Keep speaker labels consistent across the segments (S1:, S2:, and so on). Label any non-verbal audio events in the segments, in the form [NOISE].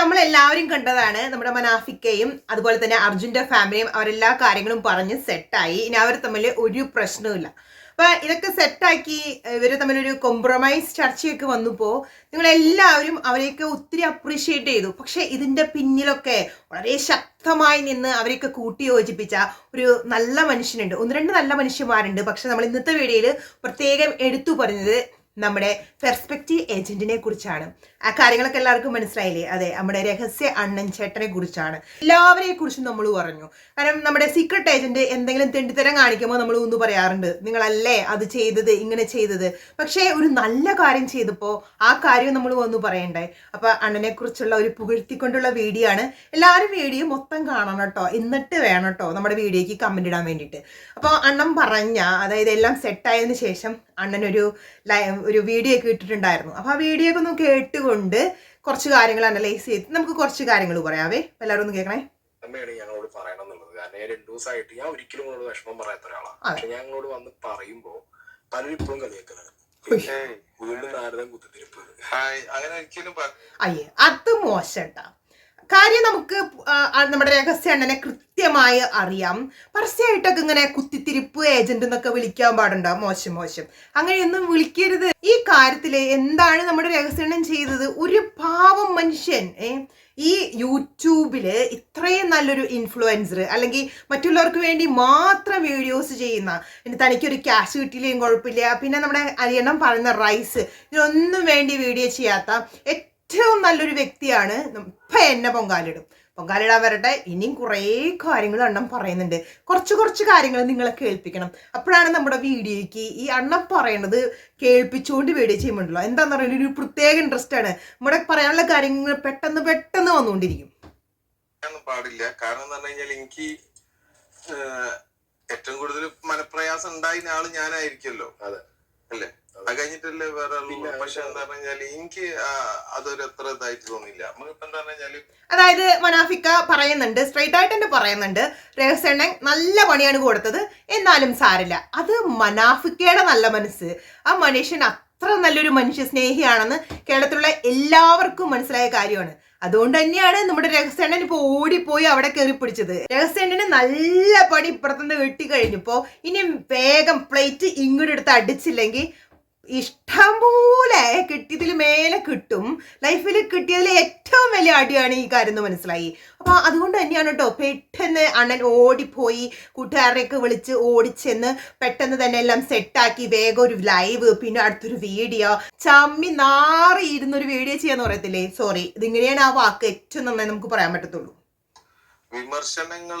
S1: നമ്മൾ എല്ലാവരും കണ്ടതാണ് നമ്മുടെ മനാഫിക്കയും അതുപോലെ തന്നെ അർജുന്റെ ഫാമിലിയും അവരെല്ലാ കാര്യങ്ങളും പറഞ്ഞ് സെറ്റായി. ഇനി അവർ തമ്മിൽ ഒരു പ്രശ്നവുമില്ല. അപ്പൊ ഇതൊക്കെ സെറ്റാക്കി ഇവർ തമ്മിലൊരു കോംപ്രമൈസ് ചർച്ചയൊക്കെ വന്നപ്പോൾ നിങ്ങൾ എല്ലാവരും അവരെയൊക്കെ ഒത്തിരി അപ്രീഷിയേറ്റ് ചെയ്തു. പക്ഷേ ഇതിന്റെ പിന്നിലൊക്കെ വളരെ ശക്തമായി നിന്ന് അവരെയൊക്കെ കൂട്ടി യോജിപ്പിച്ച ഒരു നല്ല മനുഷ്യനുണ്ട്. ഒന്ന് രണ്ട് നല്ല മനുഷ്യന്മാരുണ്ട്. പക്ഷെ നമ്മൾ ഇന്നത്തെ വീഡിയോയിൽ പ്രത്യേകം എടുത്തു പറഞ്ഞത് നമ്മുടെ പെർസ്പെക്റ്റീവ് ഏജന്റിനെ കുറിച്ചാണ്. ആ കാര്യങ്ങളൊക്കെ എല്ലാവർക്കും മനസ്സിലായില്ലേ? അതെ നമ്മുടെ രഹസ്യ അണ്ണൻ ചേട്ടനെ കുറിച്ചാണ്. എല്ലാവരെയും കുറിച്ചും നമ്മൾ പറഞ്ഞു. കാരണം നമ്മുടെ സീക്രട്ട് ഏജന്റ് എന്തെങ്കിലും തെണ്ടിത്തരം കാണിക്കുമ്പോൾ നമ്മൾ ഒന്ന് പറയാറുണ്ട്. നിങ്ങളല്ലേ അത് ചെയ്തത് ഇങ്ങനെ ചെയ്തത്. പക്ഷേ ഒരു നല്ല കാര്യം ചെയ്തപ്പോൾ ആ കാര്യം നമ്മൾ വന്ന് പറയണ്ടേ? അപ്പൊ അണ്ണനെ കുറിച്ചുള്ള ഒരു പുകഴ്ത്തിക്കൊണ്ടുള്ള വീഡിയോ ആണ്. എല്ലാവരും വീഡിയോ മൊത്തം കാണണം കേട്ടോ. എന്നിട്ട് വേണം കേട്ടോ നമ്മുടെ വീഡിയോക്ക് കമന്റ് ഇടാൻ വേണ്ടിയിട്ട്. അപ്പോൾ അണ്ണൻ പറഞ്ഞ അതായത് എല്ലാം സെറ്റായതിനു ശേഷം അണ്ണൻ ഒരു ലൈ- ഒരു വീഡിയോ ഒക്കെ ഇട്ടിട്ടുണ്ടായിരുന്നു. അപ്പോൾ ആ വീഡിയോ ഒക്കെ ഒന്ന് കേട്ടുകൊണ്ട് കുറച്ച് കാര്യങ്ങൾ അനലൈസ് ചെയ്ത് നമുക്ക് കുറച്ച് കാര്യങ്ങൾ പറയാവേ. എല്ലാവരും ഒന്ന് കേൾക്കണേ.
S2: അമ്മയാണ് ഞങ്ങളോട് പറയണമെന്നുള്ളത്. കാരണം ഞാൻ രണ്ടു ദിവസമായിട്ട് ഞാൻ ഒരിക്കലും നിങ്ങളോട് വിഷമം പറയാത്ത ഒരാളാണ്. പക്ഷെ ഞാൻ നിങ്ങളോട് വന്ന് പറയുമ്പോ പലരും ഇപ്പോഴും കളിയാക്കുന്നത് വീണ്ടും നാരദം കുത്തിത്തിരിപ്പ്.
S3: ഹായ്. അങ്ങനെ ഒരിക്കലും
S1: അയ്യേ അത് മോശട്ടാ കാര്യം നമുക്ക് നമ്മുടെ രഹസ്യ അണ്ണനെ കൃത്യമായി അറിയാം. പരസ്യമായിട്ടൊക്കെ ഇങ്ങനെ കുത്തിത്തിരിപ്പ് ഏജന്റ് എന്നൊക്കെ വിളിക്കാൻ പാടുണ്ടോ? മോശം മോശം. അങ്ങനെയൊന്നും വിളിക്കരുത്. ഈ കാര്യത്തിൽ എന്താണ് നമ്മുടെ രഹസ്യണ്ണൻ ചെയ്തത്? ഒരു പാവം മനുഷ്യൻ ഈ യൂട്യൂബിൽ ഇത്രയും നല്ലൊരു ഇൻഫ്ലുവൻസർ അല്ലെങ്കിൽ മറ്റുള്ളവർക്ക് വേണ്ടി മാത്രം വീഡിയോസ് ചെയ്യുന്ന തനിക്കൊരു ക്യാഷ് കിട്ടിയില്ലെങ്കിൽ കുഴപ്പമില്ല. പിന്നെ നമ്മുടെ അരിയണ്ണം പറയുന്ന റൈസ് ഇതിനൊന്നും വേണ്ടി വീഡിയോ ചെയ്യാത്ത ഏറ്റവും നല്ലൊരു വ്യക്തിയാണ് ഇപ്പം എന്നെ പൊങ്കാലിടും പൊങ്കാലിടാൻ വരട്ടെ ഇനിയും കുറേ കാര്യങ്ങൾ അണ്ണം പറയുന്നുണ്ട്. കുറച്ച് കുറച്ച് കാര്യങ്ങൾ നിങ്ങളെ കേൾപ്പിക്കണം. അപ്പോഴാണ് നമ്മുടെ വീഡിയോയ്ക്ക് ഈ അണ്ണം പറയണത് കേൾപ്പിച്ചുകൊണ്ട് വീഡിയോ ചെയ്യുമ്പോണ്ടല്ലോ. എന്താണെന്ന് പറയുന്നത്? ഒരു പ്രത്യേക ഇൻട്രസ്റ്റ് ആണ്. നമ്മുടെ പറയാനുള്ള കാര്യങ്ങൾ പെട്ടെന്ന് പെട്ടെന്ന് വന്നുകൊണ്ടിരിക്കും.
S3: പാടില്ല. കാരണം എന്ന് പറഞ്ഞു കഴിഞ്ഞാൽ എനിക്ക് ഏറ്റവും കൂടുതൽ മനപ്രയാസം ഉണ്ടായിരുന്ന ആൾ ഞാനായിരിക്കുമല്ലോ.
S2: അതെ.
S3: അല്ലേ? അത്. കഴിഞ്ഞിട്ടല്ലേ വേറെ പക്ഷെ എന്താ പറഞ്ഞാൽ എനിക്ക് അതൊരു അത്ര ഇതായിട്ട് തോന്നില്ല നമ്മളിപ്പോ എന്താ പറഞ്ഞാൽ
S1: അതായത് മനാഫിക്ക പറയുന്നുണ്ട് സ്ട്രൈറ്റ് ആയിട്ട് തന്നെ പറയുന്നുണ്ട് രഹസ്യണ്ണൻ നല്ല പണിയാണ് കൊടുത്തത് എന്നാലും സാരില്ല. അത് മനാഫിക്കയുടെ നല്ല മനസ്സ്. ആ മനുഷ്യൻ അത്ര നല്ലൊരു മനുഷ്യ സ്നേഹിയാണെന്ന് കേരളത്തിലുള്ള എല്ലാവർക്കും മനസ്സിലായ കാര്യമാണ്. അതുകൊണ്ട് തന്നെയാണ് നമ്മുടെ രഹസ്യണ്ണൻ ഇപ്പൊ ഓടിപ്പോയി അവിടെ കയറി പിടിച്ചത്. രഹസ്യണ്ണന് നല്ല പണി ഇപ്പുറത്തുനിന്ന് വെട്ടി കഴിഞ്ഞപ്പോൾ ഇനി വേഗം പ്ലേറ്റ് ഇങ്ങോട്ട് എടുത്ത് അടിച്ചില്ലെങ്കിൽ ഇഷ്ടം പോലെ കിട്ടിയതിൽ മേലെ കിട്ടും. ലൈഫിൽ കിട്ടിയതിൽ ഏറ്റവും വലിയ അടിയാണ് ഈ കാര്യം എന്ന് മനസ്സിലായി. അപ്പൊ അതുകൊണ്ട് തന്നെയാണ് കേട്ടോ പെട്ടെന്ന് അണ്ണൻ ഓടിപ്പോയി കൂട്ടുകാരെയൊക്കെ വിളിച്ച് ഓടിച്ചെന്ന് പെട്ടെന്ന് തന്നെ എല്ലാം സെറ്റാക്കി വേഗം ഒരു ലൈവ് പിന്നെ അടുത്തൊരു വീഡിയോ ചമ്മി നാറി ഇരുന്നൊരു വീഡിയോ ചെയ്യാന്ന് പറയത്തില്ലേ? സോറി ഇതിങ്ങനെയാണ് ആ വാക്ക് ഏറ്റവും നന്നായി നമുക്ക് പറയാൻ പറ്റത്തുള്ളൂ.
S3: വിമർശനങ്ങൾ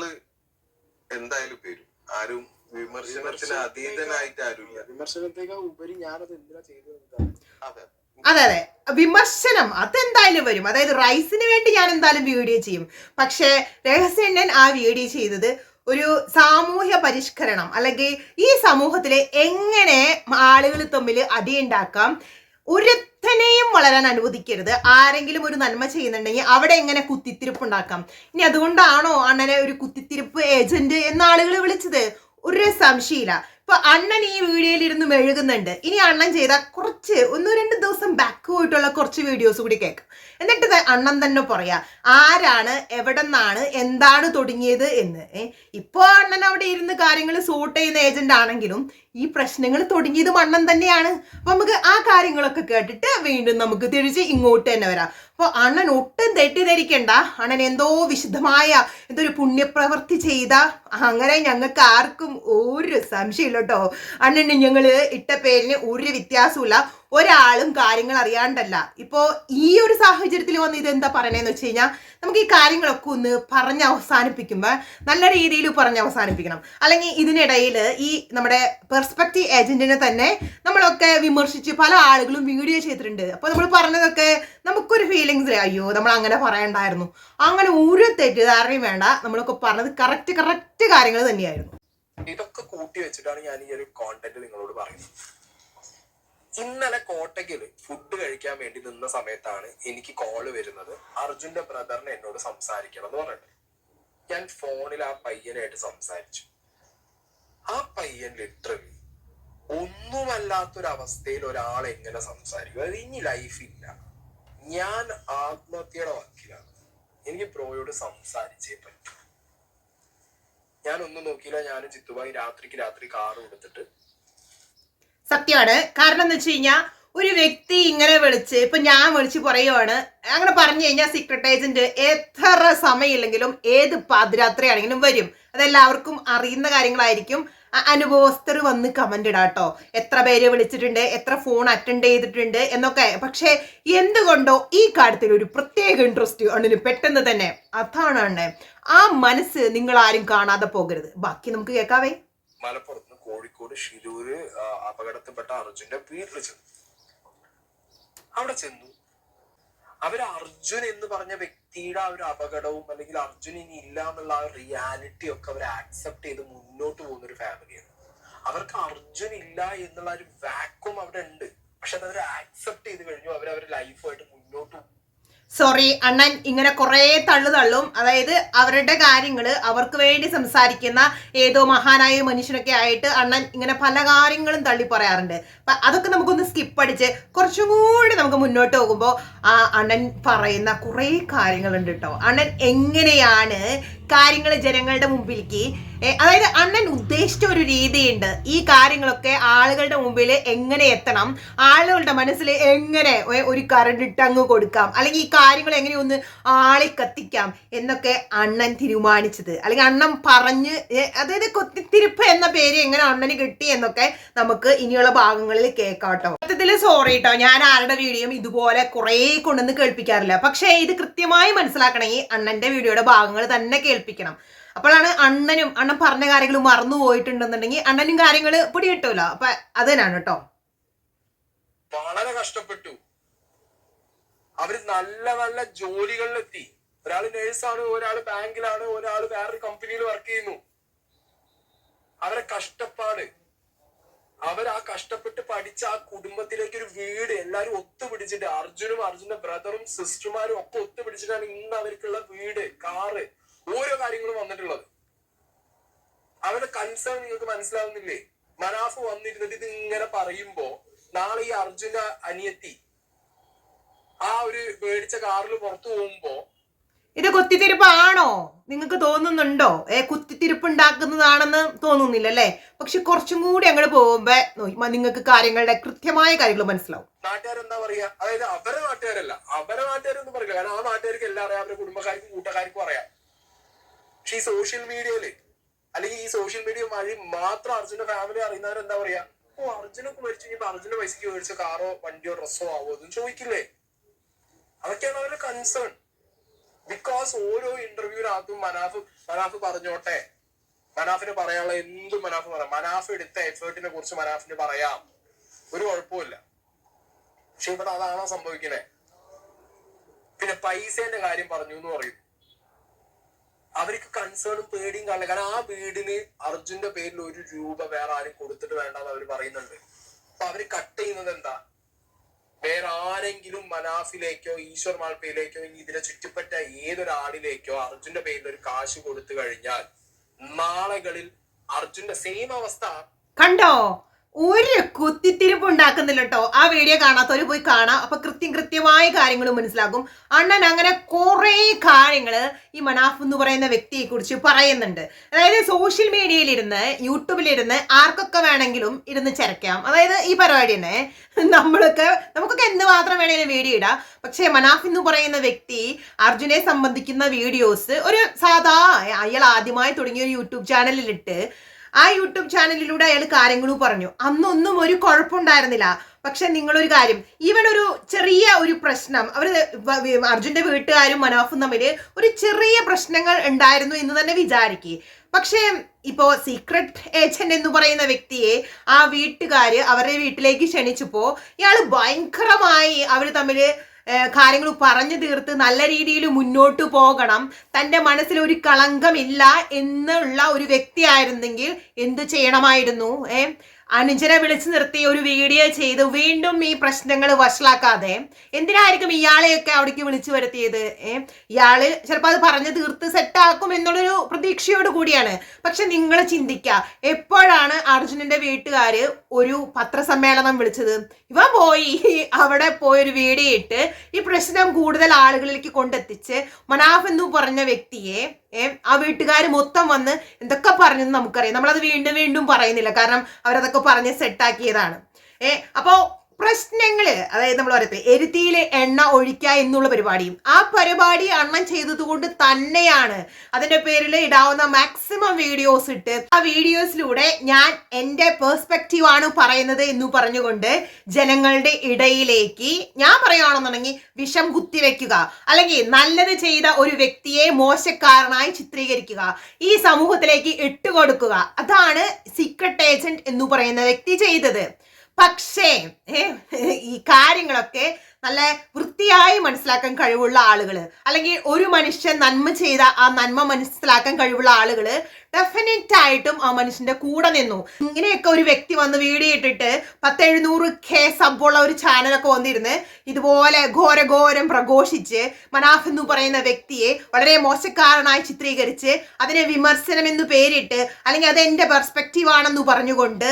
S3: എന്തായാലും വരും ആരും വിമർശനത്തിന് അതീതനായിട്ട് ആരുമില്ല
S2: വിമർശനത്തേക്കാൾ ഉപരി ഞാനത് എന്തിനാ ചെയ്തത്
S3: അതെ.
S1: അതെ അതെ. വിമർശനം അതെന്തായാലും വരും. അതായത് റൈസിന് വേണ്ടി ഞാൻ എന്തായാലും വീഡിയോ ചെയ്യും. പക്ഷേ രഹസ്യണ്ണൻ ആ വീഡിയോ ചെയ്തത് ഒരു സാമൂഹ്യ പരിഷ്കരണം. അല്ലെങ്കിൽ ഈ സമൂഹത്തിൽ എങ്ങനെ ആളുകൾ തമ്മിൽ അടിയുണ്ടാക്കാം ഒരുത്തനെയും വളരാൻ അനുവദിക്കരുത്. ആരെങ്കിലും ഒരു നന്മ ചെയ്യുന്നുണ്ടെങ്കിൽ അവിടെ എങ്ങനെ കുത്തിത്തിരിപ്പ് ഉണ്ടാക്കാം ഇനി അതുകൊണ്ടാണോ അണ്ണനെ ഒരു കുത്തിത്തിരിപ്പ് ഏജന്റ് എന്ന ആളുകൾ വിളിച്ചത്? ഒരു സംശയമില്ല. ഇപ്പൊ അണ്ണൻ ഈ വീഡിയോയിൽ ഇരുന്ന് മെഴുകുന്നുണ്ട് ഇനി അണ്ണൻ ചെയ്ത കുറച്ച് ഒന്നോ രണ്ട് ദിവസം ബാക്ക് പോയിട്ടുള്ള കുറച്ച് വീഡിയോസ് കൂടി കേൾക്കാം. എന്നിട്ട് അണ്ണൻ തന്നെ പറയാ ആരാണ് എവിടെ നിന്നാണ് എന്താണ് തുടങ്ങിയത് എന്ന്? ഇപ്പോ അണ്ണൻ അവിടെ ഇരുന്ന് കാര്യങ്ങൾ സൂട്ട് ചെയ്യുന്ന ഏജന്റ് ആണെങ്കിലും ഈ പ്രശ്നങ്ങൾ തുടങ്ങിയതും അണ്ണൻ തന്നെയാണ്. അപ്പൊ നമുക്ക് ആ കാര്യങ്ങളൊക്കെ കേട്ടിട്ട് വീണ്ടും നമുക്ക് തിരിച്ച് ഇങ്ങോട്ട് തന്നെ വരാം. അപ്പൊ അണ്ണൻ ഒട്ടും തെറ്റിദ്ധരിക്കണ്ട. അണ്ണൻ എന്തോ വിശുദ്ധമായ എന്തൊരു പുണ്യപ്രവൃത്തി ചെയ്ത. അങ്ങനെ ഞങ്ങൾക്ക് ആർക്കും ഒരു സംശയമില്ല കേട്ടോ. അണ്ണന് ഞങ്ങൾ ഇട്ട പേരിന് ഒരു വ്യത്യാസമില്ല ഒരാളും കാര്യങ്ങൾ അറിയാണ്ടല്ല. ഇപ്പോ ഈ ഒരു സാഹചര്യത്തിൽ വന്ന് ഇത് എന്താ പറയണേന്ന് വെച്ച് കഴിഞ്ഞാൽ നമുക്ക് ഈ കാര്യങ്ങളൊക്കെ ഒന്ന് പറഞ്ഞ് അവസാനിപ്പിക്കുമ്പോൾ നല്ല രീതിയിൽ പറഞ്ഞ് അവസാനിപ്പിക്കണം. അല്ലെങ്കിൽ ഇതിനിടയിൽ ഈ നമ്മുടെ പെർസ്പെക്റ്റീവ് ഏജന്റിനെ തന്നെ നമ്മളൊക്കെ വിമർശിച്ച് പല ആളുകളും വീഡിയോ ചെയ്തിട്ടുണ്ട്. അപ്പോൾ നമ്മൾ പറഞ്ഞതൊക്കെ നമുക്കൊരു ഫീലിങ്സ് അയ്യോ നമ്മൾ അങ്ങനെ പറയണ്ടായിരുന്നു. അങ്ങനെ ഒരു തെറ്റിദ്ധാരണയും വേണ്ട. നമ്മളൊക്കെ പറഞ്ഞത് കറക്റ്റ് കറക്റ്റ് കാര്യങ്ങൾ തന്നെയായിരുന്നു.
S2: ഇതൊക്കെ കൂട്ടി വെച്ചിട്ടാണ് ഞാൻ ഈ ഒരു കോണ്ടന്റ് നിങ്ങളോട് പറയുന്നത്. ഇന്നലെ കോട്ടയ്ക്കിൽ ഫുഡ് കഴിക്കാൻ വേണ്ടി നിന്ന സമയത്താണ് എനിക്ക് കോൾ വരുന്നത്. അർജുന്റെ ബ്രദറിനെ എന്നോട് സംസാരിക്കണം എന്ന് പറഞ്ഞിട്ട്. ഞാൻ ഫോണിൽ ആ പയ്യനായിട്ട് സംസാരിച്ചു. ആ പയ്യൻ ലിറ്ററലി ഒന്നുമല്ലാത്തൊരവസ്ഥയിൽ ഒരാൾ എങ്ങനെ സംസാരിക്കും? അത് ഇനി ലൈഫില്ല ഞാൻ ആത്മഹത്യയുടെ വക്കീലാണ്. എനിക്ക് ബ്രോയോട് സംസാരിച്ചേ പറ്റൂ. ഒന്നും നോക്കിയില്ല ഞാനും ചിത്തുബായി രാത്രിക്ക് രാത്രി കാറ് കൊടുത്തിട്ട്
S1: സത്യമാണ്. കാരണം എന്ന് വെച്ച് കഴിഞ്ഞാൽ ഒരു വ്യക്തി ഇങ്ങനെ വിളിച്ച് ഇപ്പൊ ഞാൻ വിളിച്ച് പറയുവാണ് അങ്ങനെ പറഞ്ഞു കഴിഞ്ഞാൽ സീക്രട്ട് ഏജന്റ് എത്ര സമയമില്ലെങ്കിലും ഏത് പാതിരാത്രി ആണെങ്കിലും വരും. അതെല്ലാവർക്കും അറിയുന്ന കാര്യങ്ങളായിരിക്കും. അനുഭവസ്ഥർ വന്ന് കമന്റ് ഇടാട്ടോ എത്ര പേര് വിളിച്ചിട്ടുണ്ട് എത്ര ഫോൺ അറ്റൻഡ് ചെയ്തിട്ടുണ്ട് എന്നൊക്കെ. പക്ഷേ എന്തുകൊണ്ടോ ഈ കാര്യത്തിൽ ഒരു പ്രത്യേക ഇൻട്രസ്റ്റ് അണ്ണിന് പെട്ടെന്ന് തന്നെ. അതാണ് അണ്ണേ ആ മനസ്സ് നിങ്ങൾ ആരും കാണാതെ പോകരുത്. ബാക്കി നമുക്ക് കേൾക്കാവേ.
S2: മലപ്പുറത്ത് നിന്ന് കോഴിക്കോട് ഷിരൂര് ആ, അപകടത്തിൽപ്പെട്ട അർജുന്റെ വീട്ടിൽ ചെന്നു. അവിടെ ചെന്നു. അവർ അർജുൻ എന്ന് പറഞ്ഞ വ്യക്തിയുടെ ആ ഒരു അപകടവും അല്ലെങ്കിൽ അർജുൻ ഇനി ഇല്ല എന്നുള്ള ആ റിയാലിറ്റി ഒക്കെ അവർ ആക്സെപ്റ്റ് ചെയ്ത് മുന്നോട്ട് പോകുന്ന ഒരു ഫാമിലിയാണ് അവർക്ക് അർജുൻ ഇല്ല എന്നുള്ള ഒരു വാക്വം അവിടെ ഉണ്ട്. പക്ഷെ അത് അവർ ആക്സെപ്റ്റ് ചെയ്ത് കഴിഞ്ഞു. അവർ അവരുടെ ലൈഫുമായിട്ട് മുന്നോട്ട്
S1: സോറി അണ്ണൻ ഇങ്ങനെ കുറേ തള്ളു തള്ളും. അതായത് അവരുടെ കാര്യങ്ങൾ അവർക്ക് വേണ്ടി സംസാരിക്കുന്ന ഏതോ മഹാനായ മനുഷ്യനൊക്കെ ആയിട്ട് അണ്ണൻ ഇങ്ങനെ പല കാര്യങ്ങളും തള്ളി പറയാറുണ്ട്. അപ്പം അതൊക്കെ നമുക്കൊന്ന് സ്കിപ്പ് അടിച്ച് കുറച്ചും കൂടി നമുക്ക് മുന്നോട്ട് പോകുമ്പോൾ ആ അണ്ണൻ പറയുന്ന കുറേ കാര്യങ്ങളുണ്ട് കേട്ടോ അണ്ണൻ എങ്ങനെയാണ് കാര്യങ്ങൾ ജനങ്ങളുടെ മുമ്പിലേക്ക്. അതായത് അണ്ണൻ ഉദ്ദേശിച്ച ഒരു രീതിയുണ്ട്. ഈ കാര്യങ്ങളൊക്കെ ആളുകളുടെ മുമ്പിൽ എങ്ങനെ എത്തണം? ആളുകളുടെ മനസ്സിൽ എങ്ങനെ ഒരു കറണ്ട് ഇട്ട് അങ്ങ് കൊടുക്കാം? അല്ലെങ്കിൽ ഈ കാര്യങ്ങൾ എങ്ങനെ ഒന്ന് ആളി കത്തിക്കാം എന്നൊക്കെ അണ്ണൻ തീരുമാനിച്ചത്. അല്ലെങ്കിൽ അണ്ണൻ പറഞ്ഞ് അതായത് കൊത്തിത്തിരിപ്പ് എന്ന പേര് എങ്ങനെ അണ്ണന് കിട്ടി എന്നൊക്കെ നമുക്ക് ഇനിയുള്ള ഭാഗങ്ങളിൽ കേൾക്കാം കേട്ടോ. സത്യത്തിൽ സോറി കേട്ടോ ഞാൻ ആരുടെ വീഡിയോയും ഇതുപോലെ കുറേ കൊണ്ടുവന്ന് കേൾപ്പിക്കാറില്ല. പക്ഷേ ഇത് കൃത്യമായി മനസ്സിലാക്കണമെങ്കിൽ അണ്ണന്റെ വീഡിയോയുടെ ഭാഗങ്ങൾ തന്നെ കേൾപ്പിക്കണം അപ്പോഴാണ് അണ്ണനും അണ്ണൻ പറഞ്ഞ കാര്യങ്ങൾ മറന്നു പോയിട്ടുണ്ടെന്നുണ്ടെങ്കിൽ അണ്ണനും കാര്യങ്ങൾ പിടി കിട്ടൂല അപ്പൊ അത് തന്നെയാണ് കേട്ടോ
S2: വളരെ കഷ്ടപ്പെട്ടു. അവർ നല്ല നല്ല ജോലികളിലെത്തി. ഒരാൾ നേഴ്സാണ് ഒരാൾ ബാങ്കിലാണ് ഒരാൾ വേറൊരു കമ്പനിയിൽ വർക്ക് ചെയ്യുന്നു. അവരെ കഷ്ടപ്പാട്. അവർ ആ കഷ്ടപ്പെട്ട് പഠിച്ച ആ കുടുംബത്തിലേക്ക് ഒരു വീട് എല്ലാരും ഒത്തുപിടിച്ചിട്ട് അർജുനും അർജുന്റെ ബ്രദറും സിസ്റ്റർമാരും ഒക്കെ ഒത്തുപിടിച്ചിട്ടാണ് ഇന്ന് അവർക്കുള്ള വീട് കാറ്. ഓരോ കാര്യങ്ങളും വന്നിട്ടുള്ളത്. അവരുടെ കൺസേൺ നിങ്ങൾക്ക് മനസ്സിലാവുന്നില്ലേ? മനാഫ് വന്നിരുന്നിട്ട് ഇത് ഇങ്ങനെ പറയുമ്പോ നാളെ ഈ അർജുന അനിയത്തി ആ ഒരു മേടിച്ച കാറിൽ പുറത്തു പോകുമ്പോ
S1: ഇത് കുത്തിത്തിരിപ്പാണോ? നിങ്ങൾക്ക് തോന്നുന്നുണ്ടോ? ഏ കുത്തിത്തിരിപ്പ് ഉണ്ടാക്കുന്നതാണെന്ന് തോന്നുന്നില്ല അല്ലേ പക്ഷെ കുറച്ചും കൂടി അങ്ങോട്ട് പോകുമ്പോ നിങ്ങൾക്ക് കാര്യങ്ങളുടെ കൃത്യമായ കാര്യങ്ങൾ മനസ്സിലാവും.
S2: നാട്ടുകാരെന്താ പറയാ? അതായത് അവരെ നാട്ടുകാരല്ല അവരെ നാട്ടുകാരൊന്നും പറയില്ല. കാരണം ആ നാട്ടുകാർക്ക് എല്ലാം അറിയാം അവരുടെ കുടുംബക്കാർക്കും കൂട്ടുകാർക്കും അറിയാം. പക്ഷെ ഈ സോഷ്യൽ മീഡിയയിൽ അല്ലെങ്കിൽ ഈ സോഷ്യൽ മീഡിയ വഴി മാത്രം അർജുന്റെ ഫാമിലി അറിയുന്നവർ എന്താ പറയാ ഓ അർജുനൊക്കെ മരിച്ചു കഴിഞ്ഞാൽ അർജുന്റെ പൈസക്ക് മേടിച്ച കാറോ വണ്ടിയോ ഡ്രസ്സോ ആവോ എന്ന് ചോദിക്കില്ലേ? അതൊക്കെയാണ് അവരുടെ കൺസേൺ ബിക്കോസ് ഓരോ ഇന്റർവ്യൂവിനകത്തും മനാഫ് മനാഫ് പറഞ്ഞോട്ടെ. മനാഫിന് പറയാനുള്ള എന്തും മനാഫ് പറയാം മനാഫ് എടുത്ത എഫേർട്ടിനെ കുറിച്ച് മനാഫിന് പറയാം. ഒരു കുഴപ്പമില്ല പക്ഷെ ഇവിടെ അതാണോ സംഭവിക്കണേ? പിന്നെ പൈസേന്റെ കാര്യം പറഞ്ഞു എന്ന് പറയും. അവർക്ക് കൺസേണും പേടിയും കാണില്ല കാരണം ആ വീടിന് അർജുന്റെ പേരിൽ ഒരു രൂപ വേറെ ആരും കൊടുത്തിട്ട് വേണ്ടെന്ന് അവർ പറയുന്നുണ്ട്. അപ്പൊ അവർ കട്ട് ചെയ്യുന്നത് എന്താ? വേറെ ആരെങ്കിലും മനാഫിലേക്കോ ഈശ്വർ മാൾപ്പയിലേക്കോ ഇനി ഇതിനെ ചുറ്റിപ്പറ്റ ഏതൊരാളിലേക്കോ അർജുന്റെ പേരിൽ ഒരു കാശ് കൊടുത്തു കഴിഞ്ഞാൽ നാളകളിൽ അർജുന്റെ സെയിം അവസ്ഥ
S1: കണ്ടോ? ഒരു കുത്തിത്തിരിപ്പ് ഉണ്ടാക്കുന്നില്ല കേട്ടോ ആ വീഡിയോ കാണാത്തവര് പോയി കാണാം. അപ്പൊ കൃത്യം കൃത്യമായ കാര്യങ്ങൾ മനസ്സിലാക്കും. അണ്ണൻ അങ്ങനെ കുറെ കാര്യങ്ങൾ ഈ മനാഫ് എന്ന് പറയുന്ന വ്യക്തിയെ കുറിച്ച് പറയുന്നുണ്ട്. അതായത് സോഷ്യൽ മീഡിയയിലിരുന്ന് യൂട്യൂബിലിരുന്ന് ആർക്കൊക്കെ വേണമെങ്കിലും ഇരുന്ന് ചരക്കാം അതായത് ഈ പരിപാടി തന്നെ നമ്മളൊക്കെ നമുക്കൊക്കെ എന്ത് മാത്രം വേണമെങ്കിലും വീഡിയോ ഇടാം. പക്ഷേ മനാഫ് എന്ന് പറയുന്ന വ്യക്തി അർജുനെ സംബന്ധിക്കുന്ന വീഡിയോസ് ഒരു സാധാ അയാൾ ആദ്യമായി തുടങ്ങിയ ഒരു യൂട്യൂബ് ചാനലിലിട്ട് ആ യൂട്യൂബ് ചാനലിലൂടെ അയാൾ കാര്യങ്ങളും പറഞ്ഞു. അന്നൊന്നും ഒരു കുഴപ്പമുണ്ടായിരുന്നില്ല. പക്ഷെ നിങ്ങളൊരു കാര്യം ഈവൻ ഒരു ചെറിയ ഒരു പ്രശ്നം അവർ അർജുന്റെ വീട്ടുകാരും മനാഫും തമ്മിൽ ഒരു ചെറിയ പ്രശ്നങ്ങൾ ഉണ്ടായിരുന്നു എന്ന് തന്നെ വിചാരിക്കുക പക്ഷേ ഇപ്പോ സീക്രട്ട് ഏജന്റ് എന്ന് പറയുന്ന വ്യക്തിയെ ആ വീട്ടുകാര് അവരുടെ വീട്ടിലേക്ക് ക്ഷണിച്ചപ്പോ ഇയാൾ ഭയങ്കരമായി അവർ തമ്മിൽ കാര്യങ്ങൾ പറഞ്ഞു തീർത്ത് നല്ല രീതിയിൽ മുന്നോട്ട് പോകണം. തന്റെ മനസ്സിൽ ഒരു കളങ്കമില്ല എന്നുള്ള ഒരു വ്യക്തിയായിരുന്നെങ്കിൽ എന്ത് ചെയ്യണമായിരുന്നു? ഏ അനുജനെ വിളിച്ചു നിർത്തി ഒരു വീഡിയോ ചെയ്ത്. വീണ്ടും ഈ പ്രശ്നങ്ങൾ വഷളാക്കാതെ. എന്തിനായിരിക്കും ഇയാളെയൊക്കെ അവിടേക്ക് വിളിച്ചു വരുത്തിയത്? ഏ? ഇയാൾ ചിലപ്പോൾ അത് പറഞ്ഞ് തീർത്ത് സെറ്റാക്കും എന്നുള്ളൊരു പ്രതീക്ഷയോട് കൂടിയാണ്. പക്ഷെ നിങ്ങൾ ചിന്തിക്കുക എപ്പോഴാണ് അർജുനന്റെ വീട്ടുകാര് ഒരു പത്രസമ്മേളനം വിളിച്ചത്? ഇവ പോയി അവിടെ പോയി ഒരു വീഡിയോ ഇട്ട് ഈ പ്രശ്നം കൂടുതൽ ആളുകളിലേക്ക് കൊണ്ടെത്തിച്ച് മനാഫ് എന്ന് പറഞ്ഞ വ്യക്തിയെ ആ വീട്ടുകാർ മൊത്തം വന്ന് എന്തൊക്കെ പറഞ്ഞെന്ന് നമുക്കറിയാം. നമ്മളത് വീണ്ടും വീണ്ടും പറയുന്നില്ല. കാരണം അവരതൊക്കെ പറഞ്ഞ് സെറ്റാക്കിയതാണ് ഏ അപ്പോ പ്രശ്നങ്ങൾ അതായത് നമ്മൾ പറയത്തെ എരുത്തിയിലെ എണ്ണ ഒഴിക്കുക എന്നുള്ള പരിപാടിയും ആ പരിപാടി അണ്ണൻ ചെയ്തതുകൊണ്ട് തന്നെയാണ് അതിന്റെ പേരിൽ ഇടാവുന്ന മാക്സിമം വീഡിയോസ് ഇട്ട് ആ വീഡിയോസിലൂടെ ഞാൻ എന്റെ പേഴ്സ്പെക്റ്റീവ് ആണ് പറയുന്നത് എന്ന് പറഞ്ഞുകൊണ്ട് ജനങ്ങളുടെ ഇടയിലേക്ക് ഞാൻ പറയുകയാണെന്നുണ്ടെങ്കിൽ വിഷം കുത്തിവെക്കുക അല്ലെങ്കിൽ നല്ലത് ചെയ്ത ഒരു വ്യക്തിയെ മോശക്കാരനായി ചിത്രീകരിക്കുക ഈ സമൂഹത്തിലേക്ക് ഇട്ടുകൊടുക്കുക അതാണ് സീക്രട്ട് ഏജന്റ് എന്ന് പറയുന്ന വ്യക്തി ചെയ്തത്. പക്ഷേ ഈ കാര്യങ്ങളൊക്കെ നല്ല വൃത്തിയായി മനസ്സിലാക്കാൻ കഴിവുള്ള ആളുകൾ അല്ലെങ്കിൽ ഒരു മനുഷ്യൻ നന്മ ചെയ്ത ആ നന്മ മനസ്സിലാക്കാൻ കഴിവുള്ള ആളുകൾ ഡെഫിനറ്റ് ആയിട്ടും ആ മനുഷ്യന്റെ കൂടെ നിന്നു. ഇങ്ങനെയൊക്കെ ഒരു വ്യക്തി വന്ന് വീഡിയോ ഇട്ടിട്ട് പത്തെഴുന്നൂറ് കെ സബുള്ള ഒരു ചാനലൊക്കെ വന്നിരുന്ന് ഇതുപോലെ ഘോരഘോരം പ്രഘോഷിച്ച് മനാഫ് എന്ന് പറയുന്ന വ്യക്തിയെ വളരെ മോശക്കാരനായി ചിത്രീകരിച്ച് അതിനെ വിമർശനം എന്ന് പേരിട്ട് അല്ലെങ്കിൽ അത് എന്റെ പെർസ്പെക്റ്റീവ് ആണെന്ന് പറഞ്ഞുകൊണ്ട്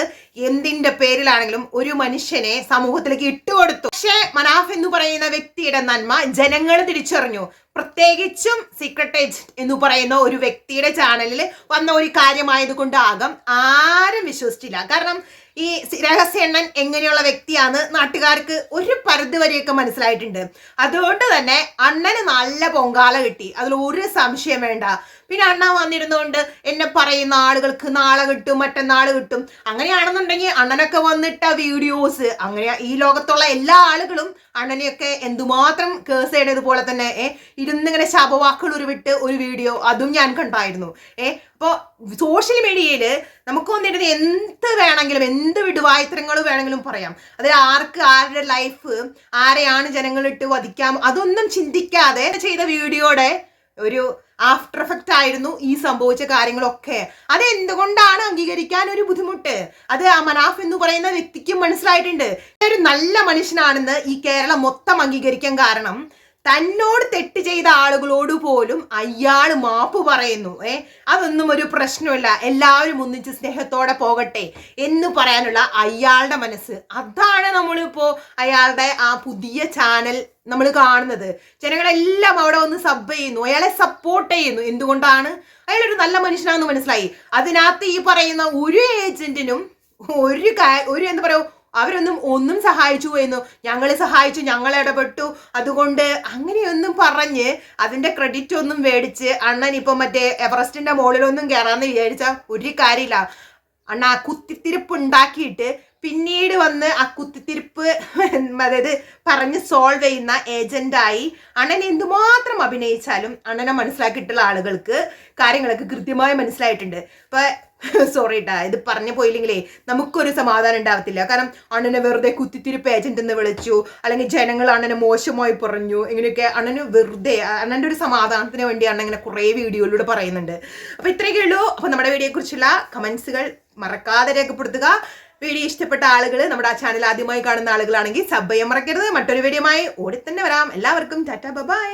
S1: എന്തിന്റെ പേരിലാണെങ്കിലും ഒരു മനുഷ്യനെ സമൂഹത്തിലേക്ക് ഇട്ടുകൊടുത്തു. പക്ഷേ മനാഫ് എന്ന് പറയുന്ന വ്യക്തിയുടെ നന്മ ജനങ്ങൾ തിരിച്ചറിഞ്ഞു. പ്രത്യേകിച്ചും സീക്രട്ട് ഏജന്റ് എന്ന് പറയുന്ന ഒരു വ്യക്തിയുടെ ചാനലിൽ വന്ന ഒരു കാര്യമായതുകൊണ്ടാകും ആരും വിശ്വസിച്ചില്ല. കാരണം ഈ രഹസ്യണ്ണൻ എങ്ങനെയുള്ള വ്യക്തിയാണ് നാട്ടുകാർക്ക് ഒരു പരിധി വരെയൊക്കെ മനസ്സിലായിട്ടുണ്ട്. അതുകൊണ്ട് തന്നെ അണ്ണന് നല്ല പൊങ്കാല കിട്ടി. അതിൽ ഒരു സംശയം വേണ്ട. പിന്നെ അണ്ണ വന്നിരുന്നുകൊണ്ട് എന്നെ പറയുന്ന ആളുകൾക്ക് നാളെ കിട്ടും മറ്റന്നാൾ കിട്ടും. അങ്ങനെയാണെന്നുണ്ടെങ്കിൽ അണ്ണനൊക്കെ വന്നിട്ട വീഡിയോസ് അങ്ങനെ ഈ ലോകത്തുള്ള എല്ലാ ആളുകളും അണ്ണനെയൊക്കെ എന്തുമാത്രം കേസ് ചെയ്തതുപോലെ തന്നെ ഏ ഇരുന്നിങ്ങനെ ശാപവാക്കുകൾ ഉരുവിട്ട് ഒരു വീഡിയോ അതും ഞാൻ കണ്ടായിരുന്നു. ഏ അപ്പോൾ സോഷ്യൽ മീഡിയയിൽ നമുക്ക് വന്നിരുന്ന എന്ത് വേണമെങ്കിലും എന്ത് വിടുവായത്തരങ്ങൾ വേണമെങ്കിലും പറയാം. അതിൽ ആർക്ക് ആരുടെ ലൈഫ് ആരെയാണ് ജനങ്ങളിട്ട് വധിക്കാം അതൊന്നും ചിന്തിക്കാതെ ചെയ്ത വീഡിയോയുടെ ഒരു ആഫ്റ്റർ എഫക്റ്റ് ആയിരുന്നു ഈ സംഭവിച്ച കാര്യങ്ങളൊക്കെ. അത് എന്തുകൊണ്ടാണ് അംഗീകരിക്കാൻ ഒരു ബുദ്ധിമുട്ട്? അത് ആ മനാഫ് എന്ന് പറയുന്ന വ്യക്തിക്കും മനസ്സിലായിട്ടുണ്ട്. ഒരു നല്ല മനുഷ്യനാണെന്ന് ഈ കേരളം മൊത്തം അംഗീകരിക്കാൻ കാരണം. തന്നോട് തെറ്റ് ചെയ്ത ആളുകളോട് പോലും അയാൾ മാപ്പ് പറയുന്നു. ഏ അതൊന്നും ഒരു പ്രശ്നമില്ല. എല്ലാവരും ഒന്നിച്ച് സ്നേഹത്തോടെ പോകട്ടെ എന്ന് പറയാനുള്ള അയാളുടെ മനസ്സ്. അതാണ് നമ്മളിപ്പോ അയാളുടെ ആ പുതിയ ചാനൽ നമ്മൾ കാണുന്നത്. ജനങ്ങളെല്ലാം അവിടെ ഒന്ന് സബ് ചെയ്യുന്നു. അയാളെ സപ്പോർട്ട് ചെയ്യുന്നു. എന്തുകൊണ്ടാണ്? അയാളൊരു നല്ല മനുഷ്യനാണെന്ന് മനസ്സിലായി. അതിനകത്ത് ഈ പറയുന്ന ഒരു ഏജന്റിനും ഒരു ഒരു എന്താ പറയുക അവരൊന്നും ഒന്നും സഹായിച്ചു പോയിരുന്നു ഞങ്ങൾ സഹായിച്ചു ഞങ്ങൾ ഇടപെട്ടു. അതുകൊണ്ട് അങ്ങനെയൊന്നും പറഞ്ഞ് അതിന്റെ ക്രെഡിറ്റ് ഒന്നും മേടിച്ച് അണ്ണൻ ഇപ്പം മറ്റേ എവറസ്റ്റിന്റെ മുകളിലൊന്നും കയറാമെന്ന് വിചാരിച്ചാൽ ഒരു കാര്യമില്ല. അണ്ണ കുത്തിത്തിരിപ്പ് ഉണ്ടാക്കിയിട്ട് പിന്നീട് വന്ന് ആ കുത്തിത്തിരിപ്പ് [LAUGHS] അതായത് പറഞ്ഞ് സോൾവ് ചെയ്യുന്ന ഏജന്റായി അണ്ണൻ എന്തുമാത്രം അഭിനയിച്ചാലും അണ്ണനെ മനസ്സിലാക്കിയിട്ടുള്ള ആളുകൾക്ക് കാര്യങ്ങളൊക്കെ കൃത്യമായി മനസ്സിലായിട്ടുണ്ട്. ഇപ്പൊ [LAUGHS] സോറി കേട്ടാ ഇത് പറഞ്ഞു പോയില്ലെങ്കിലേ നമുക്കൊരു സമാധാനം ഉണ്ടാവത്തില്ല. കാരണം അണ്ണനെ വെറുതെ കുത്തിത്തിരിപ്പ് ഏജന്റ് എന്ന് വിളിച്ചു അല്ലെങ്കിൽ ജനങ്ങൾ അണ്ണനെ മോശമായി പറഞ്ഞു ഇങ്ങനെയൊക്കെ അണ്ണന് വെറുതെ അണ്ണന്റെ ഒരു സമാധാനത്തിന് വേണ്ടി അണ്ണൻ ഇങ്ങനെ കുറേ വീഡിയോയിലൂടെ പറയുന്നുണ്ട്. അപ്പൊ ഇത്രയൊക്കെ ഉള്ളൂ. അപ്പൊ നമ്മുടെ വീഡിയോയെ കുറിച്ചുള്ള കമന്റ്സുകൾ മറക്കാതെ രേഖപ്പെടുത്തുക. വീഡിയോ ഇഷ്ടപ്പെട്ട ആളുകൾ നമ്മുടെ ആ ചാനൽ ആദ്യമായി കാണുന്ന ആളുകളാണെങ്കിൽ സബ് ചെയ്യാൻ മറക്കരുത്. മറ്റൊരു വീഡിയോമായി ഓടി തന്നെ വരാം. എല്ലാവർക്കും ടാറ്റ ബൈ